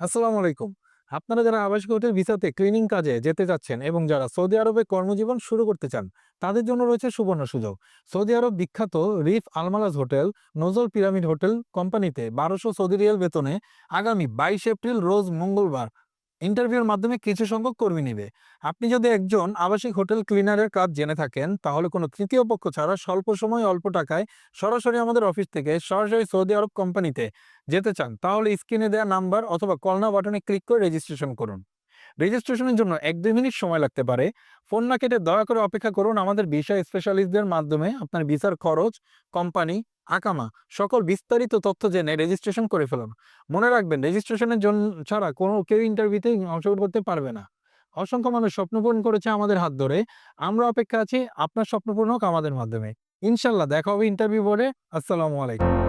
আসসালামু আলাইকুম। আপনারা যারা আবাসিক হোটেল ভিসাতে ক্লিনিং কাজে যেতে যাচ্ছেন এবং যারা সৌদি আরবে কর্মজীবন শুরু করতে চান, তাদের জন্য রয়েছে সুবর্ণ সুযোগ। সৌদি আরব বিখ্যাত রিফ আলমালাজ হোটেল নজর পিরামিড হোটেল কোম্পানিতে বারোশো সৌদি রিয়াল বেতনে আগামী বাইশ এপ্রিল, রোজ মঙ্গলবার ইন্টারভিউর মাধ্যমে কিছু সংখ্যক কর্মী নেবে। আপনি যদি একজন আবাসিক হোটেল ক্লিনারের কাজ জেনে থাকেন, তাহলে কোনো তৃতীয় পক্ষ ছাড়া স্বল্প সময়, অল্প টাকায় সরাসরি আমাদের অফিস থেকে সরাসরি সৌদি আরব কোম্পানিতে যেতে চান, তাহলে স্ক্রিনে দেওয়া নাম্বার অথবা কলনা বাটনে ক্লিক করে রেজিস্ট্রেশন করুন। রেজিস্ট্রেশনের জন্য এক দুই মিনিট সময় লাগতে পারে। ফোন না কেটে দয়া করে অপেক্ষা করুন, আমাদের ভিসা স্পেশালিস্টদের মাধ্যমে আপনার ভিসার খরচ কোম্পানি আকামা, সকল বিস্তারিত তথ্য জেনে রেজিস্ট্রেশন করে ফেলুন। মনে রাখবেন রেজিস্ট্রেশনের জন্য ছাড়া কোনো কেউ ইন্টারভিউতে অংশগ্রহণ করতে পারবে না। অসংখ্য মানুষ স্বপ্ন পূরণ করেছে আমাদের হাত ধরে। আমরা অপেক্ষা আছি, আপনার স্বপ্ন পূরণ হোক আমাদের মাধ্যমে। ইনশাল্লাহ, দেখা হবে ইন্টারভিউ বলে আসসালামু আলাইকুম।